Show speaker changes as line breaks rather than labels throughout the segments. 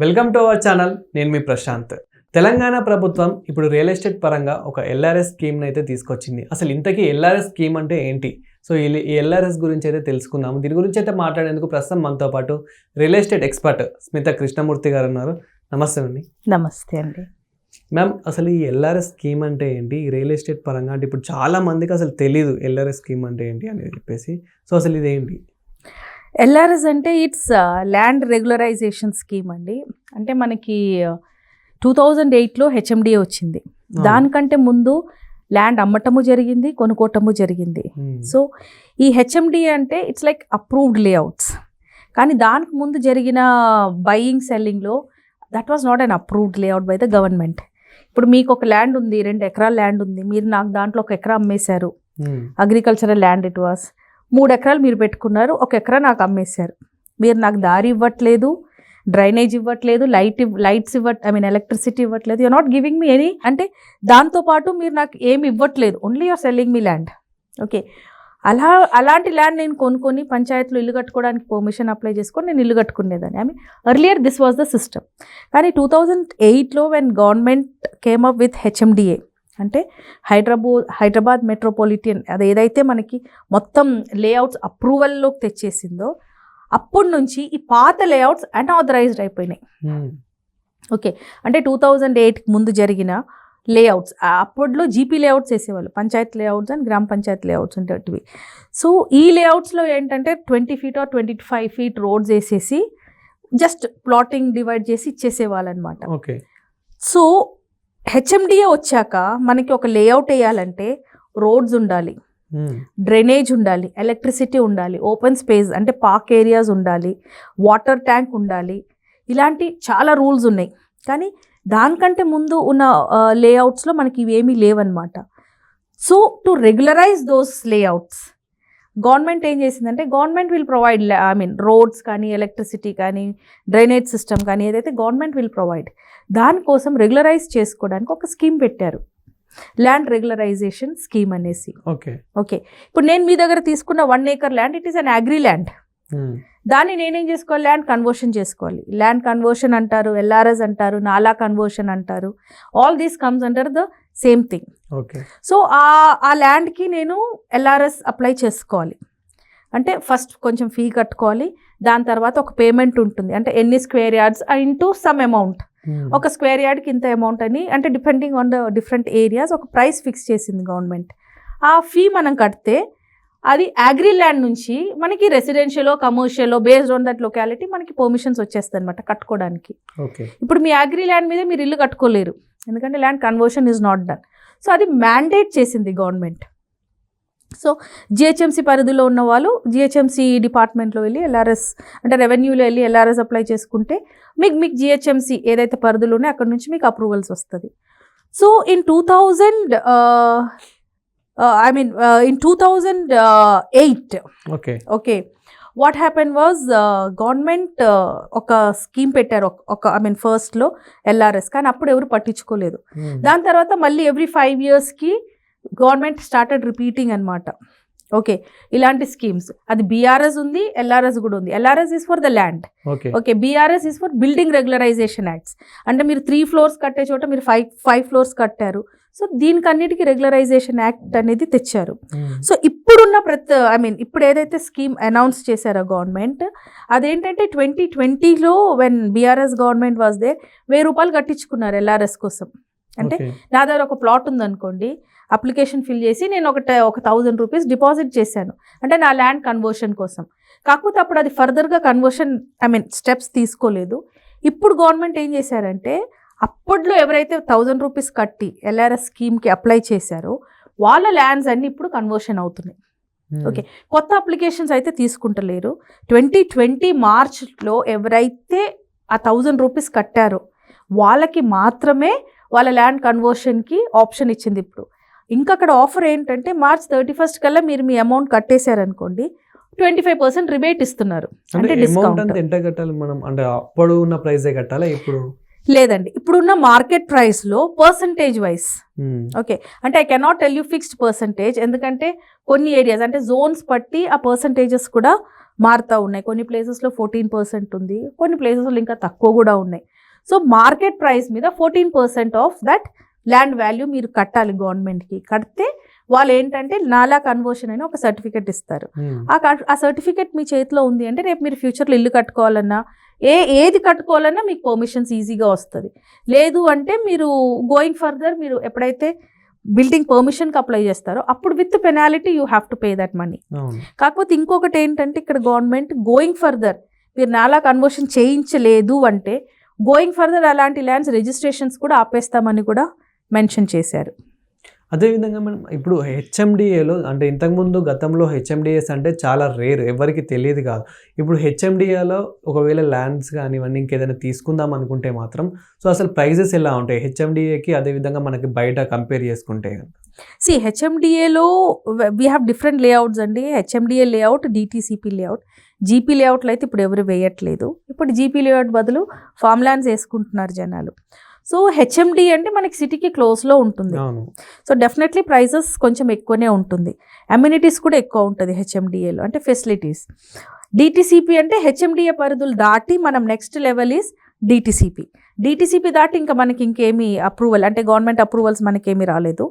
Welcome to our channel నేను మీ ప్రశాంత్. తెలంగాణ ప్రభుత్వం ఇప్పుడు రియల్ ఎస్టేట్ పరంగా ఒక ఎల్ఆర్ఎస్ స్కీమ్ని అయితే తీసుకొచ్చింది. అసలు ఇంతకీ ఎల్ఆర్ఎస్ స్కీమ్ అంటే ఏంటి? సో ఈ ఎల్ఆర్ఎస్ గురించి అయితే తెలుసుకుందాము. దీని గురించి అయితే మాట్లాడేందుకు ప్రస్తుతం మనతో పాటు real estate expert Smitha Krishnamurthy garu ఉన్నారు. నమస్తే అండి.
నమస్తే అండి.
మ్యామ్ అసలు ఈ ఎల్ఆర్ఎస్ స్కీమ్ అంటే ఏంటి? రియల్ ఎస్టేట్ పరంగా అంటే ఇప్పుడు చాలా మందికి అసలు తెలియదు ఎల్ఆర్ఎస్ స్కీమ్ అంటే ఏంటి అని చెప్పేసి. సో అసలు ఇదేంటి
ఎల్ఆర్ఎస్ అంటే ఇట్స్ ల్యాండ్ రెగ్యులరైజేషన్ స్కీమ్ అండి. అంటే మనకి టూ థౌజండ్ ఎయిట్లో హెచ్ఎండిఏ వచ్చింది. దానికంటే ముందు ల్యాండ్ అమ్మటము జరిగింది కొనుక్కోవటము జరిగింది. సో ఈ హెచ్ఎండిఏ అంటే ఇట్స్ లైక్ అప్రూవ్డ్ లేఅవుట్స్. కానీ దానికి ముందు జరిగిన buying సెల్లింగ్లో that was not an approved layout by the government. ఇప్పుడు మీకు ఒక ల్యాండ్ ఉంది రెండు ఎకరాల ల్యాండ్ ఉంది. మీరు నాకు దాంట్లో ఒక ఎకరా అమ్మేశారు. Agricultural land it was. మూడు ఎకరాలు మీరు పెట్టుకున్నారు ఒక ఎకరా నాకు అమ్మేశారు. మీరు నాకు దారి ఇవ్వట్లేదు డ్రైనేజ్ ఇవ్వట్లేదు లైట్ లైట్స్ ఇవ్వ ఐ మీన్ ఎలక్ట్రిసిటీ ఇవ్వట్లేదు. You not giving me any అంటే దాంతోపాటు మీరు నాకు ఏమి ఇవ్వట్లేదు. Only you're selling me land okay అలా అలాంటి ల్యాండ్ నేను కొనుక్కొని పంచాయతీలో ఇల్లు కట్టుకోవడానికి పర్మిషన్ అప్లై చేసుకొని నేను ఇల్లు కట్టుకునేదాన్ని. I mean earlier this was the system కానీ టూ థౌజండ్ ఎయిట్లో when government came up with HMDA అంటే హైదరాబాద్ హైదరాబాద్ మెట్రోపాలిటన్ అది ఏదైతే మనకి మొత్తం లేఅవుట్స్ అప్రూవల్లోకి తెచ్చేసిందో అప్పటి నుంచి ఈ పాత లేఅవుట్స్ అన్ఆథరైజ్డ్ అయిపోయినాయి. ఓకే. అంటే టూ థౌజండ్ ఎయిట్కి ముందు జరిగిన లేఅవుట్స్ అప్పట్లో జీపీ లేఅవుట్స్ వేసేవాళ్ళు పంచాయత్ లేఅవుట్స్ అండ్ గ్రామ పంచాయత్ లేఅవుట్స్ ఉండేటివి. సో ఈ లేఅవుట్స్లో ఏంటంటే twenty feet or twenty five feet roads వేసేసి జస్ట్ ప్లాటింగ్ డివైడ్ చేసి ఇచ్చేసేవాళ్ళు అనమాట
ఓకే.
సో హెచ్ఎండిఏ వచ్చాక మనకి ఒక లేఅవుట్ వేయాలంటే రోడ్స్ ఉండాలి
Hmm.
డ్రైనేజ్ ఉండాలి ఎలక్ట్రిసిటీ ఉండాలి ఓపెన్ స్పేస్ అంటే పార్క్ ఏరియాస్ ఉండాలి వాటర్ ట్యాంక్ ఉండాలి. ఇలాంటి చాలా రూల్స్ ఉన్నాయి. కానీ దానికంటే ముందు ఉన్న లేఅవుట్స్లో మనకి ఇవేమీ లేవన్నమాట. So to regularise those layouts government ఏం చేసిందంటే government will provide I mean roads కానీ ఎలక్ట్రిసిటీ కానీ డ్రైనేజ్ సిస్టమ్ కానీ ఏదైతే గవర్నమెంట్ విల్ ప్రొవైడ్ దానికోసం రెగ్యులరైజ్ చేసుకోవడానికి ఒక స్కీమ్ పెట్టారు. ల్యాండ్ రెగ్యులరైజేషన్ స్కీమ్ అనేసి.
ఓకే.
ఓకే. ఇప్పుడు నేను మీ దగ్గర తీసుకున్న one acre land it is an agri land. దాన్ని నేనేం చేసుకోవాలి? ల్యాండ్ కన్వర్షన్ చేసుకోవాలి. ల్యాండ్ కన్వర్షన్ అంటారు ఎల్ఆర్ఎస్ అంటారు నాలా కన్వర్షన్ అంటారు. All these comes under the same thing.
Okay.
So ఆ ఆ ల్యాండ్కి నేను ఎల్ఆర్ఎస్ అప్లై చేసుకోవాలి. అంటే ఫస్ట్ కొంచెం ఫీ కట్టుకోవాలి. దాని తర్వాత ఒక పేమెంట్ ఉంటుంది. అంటే ఎన్ని square yards into some amount. ఒక స్క్వేర్ యార్డ్కి ఇంత అమౌంట్ అని అంటే depending on the different areas ఒక ప్రైస్ ఫిక్స్ చేసింది గవర్నమెంట్ ఆ ఫీ మనం కడితే అది అగ్రి ల్యాండ్ నుంచి మనకి residential commercial based on that locality మనకి పర్మిషన్స్ వచ్చేస్తాయి అనమాట కట్టుకోవడానికి ఇప్పుడు మీ అగ్రి ల్యాండ్ మీద మీరు ఇల్లు కట్టుకోలేరు. ఎందుకంటే land conversion is not done so అది మ్యాండేట్ చేసింది గవర్నమెంట్ సో జిహెచ్ఎంసీ పరిధిలో ఉన్న వాళ్ళు జిహెచ్ఎంసీ డిపార్ట్మెంట్లో వెళ్ళి ఎల్ఆర్ఎస్ అంటే రెవెన్యూలో వెళ్ళి ఎల్ఆర్ఎస్ అప్లై చేసుకుంటే మీకు మీకు జిహెచ్ఎంసీ ఏదైతే పరిధిలో ఉన్నాయో అక్కడ నుంచి మీకు అప్రూవల్స్ వస్తుంది. So in two thousand I mean in two thousand eight
okay
okay what happen was government ఒక స్కీమ్ పెట్టారు. ఒక- ఐ మీన్ ఫస్ట్లో ఎల్ఆర్ఎస్ కానీ అప్పుడు ఎవరు పట్టించుకోలేదు.
Hmm.
దాని తర్వాత మళ్ళీ ఎవ్రీ ఫైవ్ ఇయర్స్కి గవర్నమెంట్ స్టార్టెడ్ రిపీటింగ్ అనమాట ఓకే ఇలాంటి స్కీమ్స్. అది బీఆర్ఎస్ ఉంది ఎల్ఆర్ఎస్ కూడా ఉంది. LRS is for the land
okay.
BRS is for building regularisation acts అంటే మీరు త్రీ ఫ్లోర్స్ కట్టే చోట మీరు ఫైవ్ ఫైవ్ ఫ్లోర్స్ కట్టారు. సో దీనికన్నిటికీ రెగ్యులరైజేషన్ యాక్ట్ అనేది తెచ్చారు.
Hmm.
సో ఇప్పుడున్న ప్రతి ఐ మీన్ ఇప్పుడు ఏదైతే స్కీమ్ అనౌన్స్ చేశారో గవర్నమెంట్ అదేంటంటే ట్వంటీ ట్వంటీలో when BRS government was they వెయ్యి రూపాయలు కట్టించుకున్నారు ఎల్ఆర్ఎస్ కోసం. అంటే నా దగ్గర ఒక ప్లాట్ ఉందనుకోండి అప్లికేషన్ ఫిల్ చేసి నేను ఒక ఒక థౌజండ్ రూపీస్ డిపాజిట్ చేశాను. అంటే నా ల్యాండ్ కన్వర్షన్ కోసం. కాకపోతే అప్పుడు అది ఫర్దర్గా కన్వర్షన్ ఐ మీన్ స్టెప్స్ తీసుకోలేదు. ఇప్పుడు గవర్నమెంట్ ఏం చేశారంటే అప్పట్లో ఎవరైతే థౌజండ్ రూపీస్ కట్టి ఎల్ఆర్ఎస్ స్కీమ్కి అప్లై చేశారో వాళ్ళ ల్యాండ్స్ అన్ని ఇప్పుడు కన్వర్షన్ అవుతున్నాయి.
Hmm.
ఓకే. కొత్త అప్లికేషన్స్ అయితే తీసుకుంటలేరు. ట్వంటీ ట్వంటీ మార్చ్లో ఎవరైతే ఆ థౌజండ్ రూపీస్ కట్టారో వాళ్ళకి మాత్రమే వాళ్ళ ల్యాండ్ కన్వర్షన్కి ఆప్షన్ ఇచ్చింది ఇప్పుడు. ఇంకా అక్కడ ఆఫర్ ఏంటంటే మార్చ్ థర్టీ ఫస్ట్ కల్లా మీరు మీ అమౌంట్ కట్టేశారనుకోండి ట్వంటీ ఫైవ్ పర్సెంట్ రిబేట్ ఇస్తున్నారు.
అంటే
డిస్కౌంట్
ఎంత కట్టాలి మనం? అంటే అప్పుడు ఉన్న కట్టాలా ఇప్పుడు?
లేదండి. ఇప్పుడున్న మార్కెట్ ప్రైస్లో పర్సంటేజ్ వైస్
Hmm.
ఓకే అంటే I cannot tell you fixed percentage ఎందుకంటే కొన్ని ఏరియాస్ అంటే జోన్స్ బట్టి ఆ పర్సంటేజెస్ కూడా మారుతూ ఉన్నాయి. కొన్ని ప్లేసెస్లో ఫోర్టీన్ పర్సెంట్ ఉంది. కొన్ని ప్లేసెస్లో ఇంకా తక్కువ కూడా ఉన్నాయి. సో మార్కెట్ ప్రైస్ మీద fourteen percent of that land value మీరు కట్టాలి గవర్నమెంట్కి. కడితే వాళ్ళు ఏంటంటే నాలా కన్వర్షన్ అయిన ఒక సర్టిఫికెట్ ఇస్తారు. ఆ కట్- ఆ సర్టిఫికెట్ మీ చేతిలో ఉంది అంటే రేపు మీరు ఫ్యూచర్లో ఇల్లు కట్టుకోవాలన్నా ఏ ఏది కట్టుకోవాలన్నా మీకు పర్మిషన్స్ ఈజీగా వస్తుంది. లేదు అంటే మీరు గోయింగ్ ఫర్దర్ మీరు ఎప్పుడైతే బిల్డింగ్ పర్మిషన్కి అప్లై చేస్తారో అప్పుడు with penalty you have to pay that money. కాకపోతే ఇంకొకటి ఏంటంటే ఇక్కడ గవర్నమెంట్ గోయింగ్ ఫర్దర్ మీరు నాలా కన్వర్షన్ చేయించలేదు అంటే గోయింగ్ ఫర్దర్ అలాంటి ల్యాండ్స్ రిజిస్ట్రేషన్స్ కూడా ఆపేస్తామని కూడా మెన్షన్ చేశారు.
అదేవిధంగా మనం ఇప్పుడు హెచ్ఎండిఏలో అంటే ఇంతకుముందు గతంలో హెచ్ఎండిఏస్ అంటే చాలా రేర్ ఎవరికి తెలియదు కాదు. ఇప్పుడు హెచ్ఎండిఏలో ఒకవేళ ల్యాండ్స్ కానీ ఇవన్నీ ఇంకేదైనా తీసుకుందాం అనుకుంటే మాత్రం సో అసలు ప్రైజెస్ ఎలా ఉంటాయి? హెచ్ఎండిఏకి అదేవిధంగా మనకి బయట కంపేర్ చేసుకుంటే
సి హెచ్ఎండిఏలో వీ హ్యావ్ డిఫరెంట్ లేఅవుట్స్ అండి. HMDA layout DTCP layout GP లేఅవుట్లో అయితే ఇప్పుడు ఎవరు వేయట్లేదు. ఇప్పుడు జీపీ లేఅవుట్ బదులు ఫామ్ ల్యాండ్స్ వేసుకుంటున్నారు జనాలు. సో హెచ్ఎండి అంటే మనకి సిటీకి క్లోజ్లో ఉంటుంది. సో డెఫినెట్లీ ప్రైజెస్ కొంచెం ఎక్కువనే ఉంటుంది. అమ్యూనిటీస్ కూడా ఎక్కువ ఉంటుంది హెచ్ఎండిఏలో అంటే ఫెసిలిటీస్. డిటీసీపీ అంటే హెచ్ఎండిఏ పరిధులు దాటి మనం next level is DTCP DTCP దాటి ఇంకా మనకి ఇంకేమీ అప్రూవల్ అంటే గవర్నమెంట్ అప్రూవల్స్ మనకేమీ రాలేదు.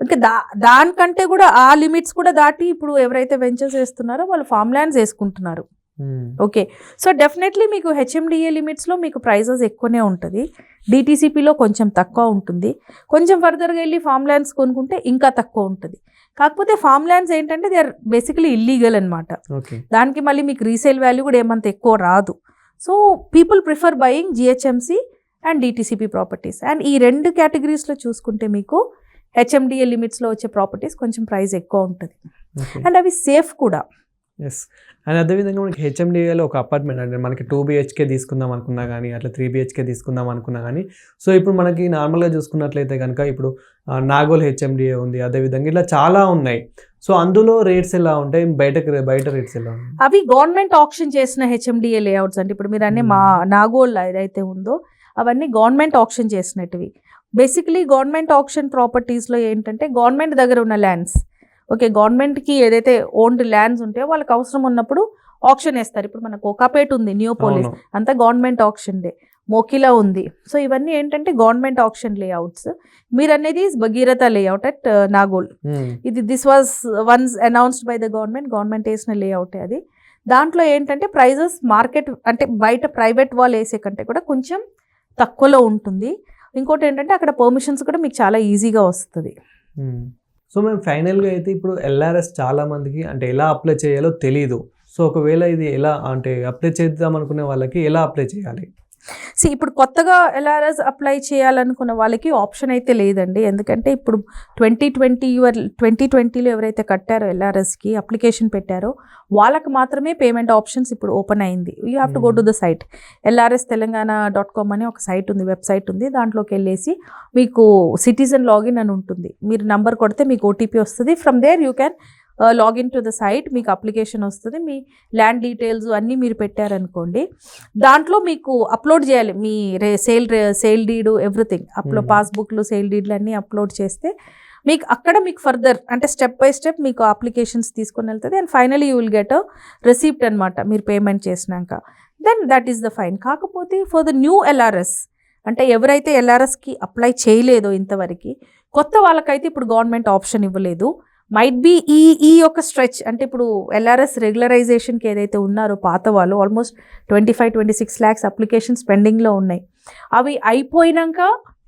ఇంకా దా దానికంటే కూడా ఆ లిమిట్స్ కూడా దాటి ఇప్పుడు ఎవరైతే వెంచర్స్ వేస్తున్నారో వాళ్ళు ఫామ్ ల్యాండ్స్ వేసుకుంటున్నారు. ఓకే సో డెఫినెట్లీ మీకు హెచ్ఎండిఏ లిమిట్స్లో మీకు ప్రైజెస్ ఎక్కువనే ఉంటుంది. డిటీసీపీలో కొంచెం తక్కువ ఉంటుంది. కొంచెం ఫర్దర్గా వెళ్ళి ఫామ్ ల్యాండ్స్ కొనుక్కుంటే ఇంకా తక్కువ ఉంటుంది. కాకపోతే ఫామ్ ల్యాండ్స్ ఏంటంటే దే ఆర్ బేసికలీ ఇల్లీగల్ అనమాట దానికి మళ్ళీ మీకు రీసేల్ వాల్యూ కూడా ఏమంత ఎక్కువ రాదు. So people prefer buying GHMC and DTCP properties and ఈ రెండు కేటగిరీస్లో చూసుకుంటే మీకు హెచ్ఎండిఏ లిమిట్స్లో వచ్చే ప్రాపర్టీస్ కొంచెం ప్రైస్ ఎక్కువ ఉంటుంది. అండ్ అవి సేఫ్ కూడా.
ఎస్ అండ్ అదేవిధంగా మనకి హెచ్ఎండిఏలో ఒక అపార్ట్మెంట్ అంటే మనకి టూ బిహెచ్కే తీసుకుందాం అనుకున్నా కానీ అట్లా త్రీ బిహెచ్కే తీసుకుందాం అనుకున్నా కానీ సో ఇప్పుడు మనకి నార్మల్గా చూసుకున్నట్లయితే కనుక ఇప్పుడు నాగోల్ హెచ్ఎండిఏ ఉంది. అదేవిధంగా ఇట్లా చాలా ఉన్నాయి. సో అందులో రేట్స్ ఎలా ఉంటాయి? బయటకు బయట రేట్స్ ఎలా ఉంటాయి
అవి గవర్నమెంట్ ఆప్షన్ చేసిన హెచ్ఎండిఏ లేఅవుట్స్ అంటే ఇప్పుడు మీరు అన్ని మా నాగోల్ ఏదైతే ఉందో అవన్నీ గవర్నమెంట్ ఆప్షన్ చేసినట్టువి. బేసికలీ గవర్నమెంట్ ఆప్షన్ ప్రాపర్టీస్లో ఏంటంటే గవర్నమెంట్ దగ్గర ఉన్న ల్యాండ్స్ ఓకే గవర్నమెంట్కి ఏదైతే ఓన్డ్ ల్యాండ్స్ ఉంటాయో వాళ్ళకి అవసరం ఉన్నప్పుడు ఆప్షన్ వేస్తారు. ఇప్పుడు మనకు కోకాపేట్ ఉంది న్యూ పోలీస్ అంతా గవర్నమెంట్ ఆప్షన్ డే మోకిలా ఉంది. సో ఇవన్నీ ఏంటంటే గవర్నమెంట్ ఆప్షన్ లేఅవుట్స్ మీరు అనేది భగీరథ లేఅవుట్ అట్ నాగోల్. ఇది this was once announced by the government. Government వేసిన లేఅవుట్ అది. దాంట్లో ఏంటంటే ప్రైజెస్ మార్కెట్ అంటే బయట ప్రైవేట్ వాళ్ళు వేసే కంటే కూడా కొంచెం తక్కువలో ఉంటుంది. ఇంకోటి ఏంటంటే అక్కడ పర్మిషన్స్ కూడా మీకు చాలా ఈజీగా వస్తుంది.
సో మేము ఫైనల్గా అయితే ఇప్పుడు ఎల్ఆర్ఎస్ చాలా మందికి అంటే ఎలా అప్లై చేయాలో తెలీదు. సో ఒకవేళ ఇది ఎలా అంటే అప్లై చేద్దాం అనుకునే వాళ్ళకి ఎలా అప్లై చేయాలి?
సి ఇప్పుడు కొత్తగా ఎల్ఆర్ఎస్ అప్లై చేయాలనుకున్న వాళ్ళకి ఆప్షన్ అయితే లేదండి. ఎందుకంటే ఇప్పుడు ట్వంటీ ట్వంటీ యువర్ ట్వంటీ ట్వంటీలో ఎవరైతే కట్టారో ఎల్ఆర్ఎస్కి అప్లికేషన్ పెట్టారో వాళ్ళకి మాత్రమే పేమెంట్ ఆప్షన్స్ ఇప్పుడు ఓపెన్ అయింది. You have to go to the site LRS Telangana dot com అని ఒక సైట్ ఉంది వెబ్సైట్ ఉంది. దాంట్లోకి వెళ్ళేసి మీకు సిటిజన్ లాగిన్ అని ఉంటుంది. మీరు నంబర్ కొడితే మీకు ఓటీపీ వస్తుంది. From there you can login to the site మీకు అప్లికేషన్ వస్తుంది. మీ ల్యాండ్ డీటెయిల్స్ అన్నీ మీరు పెట్టారనుకోండి. దాంట్లో మీకు అప్లోడ్ చేయాలి. మీ రే సేల్ సేల్ డీడు ఎవ్రీథింగ్ అప్లో. పాస్బుక్లు సేల్ డీడ్లు అన్నీ అప్లోడ్ చేస్తే మీకు అక్కడ మీకు ఫర్దర్ అంటే స్టెప్ బై స్టెప్ మీకు అప్లికేషన్స్ తీసుకొని వెళ్తుంది. And finally you will get a receipt అనమాట మీరు పేమెంట్ చేసినాక. Then that is the fine కాకపోతే ఫర్ ద న్యూ ఎల్ఆర్ఎస్ అంటే ఎవరైతే ఎల్ఆర్ఎస్కి అప్లై చేయలేదో ఇంతవరకు కొత్త వాళ్ళకైతే ఇప్పుడు గవర్నమెంట్ ఆప్షన్ ఇవ్వలేదు. మైట్ బి ఈ ఈ యొక్క స్ట్రెచ్ అంటే ఇప్పుడు ఎల్ఆర్ఎస్ రెగ్యులరైజేషన్కి ఏదైతే ఉన్నారో పాత వాళ్ళు almost twenty five twenty six lakhs applications పెండింగ్లో ఉన్నాయి. అవి అయిపోయినాక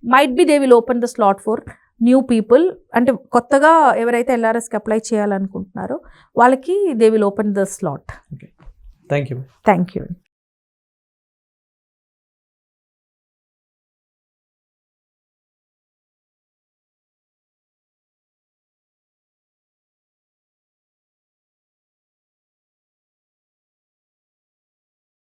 might be they will open the slot for new people అంటే కొత్తగా ఎవరైతే ఎల్ఆర్ఎస్కి అప్లై చేయాలనుకుంటున్నారో వాళ్ళకి they will open the slot
thank you
thank you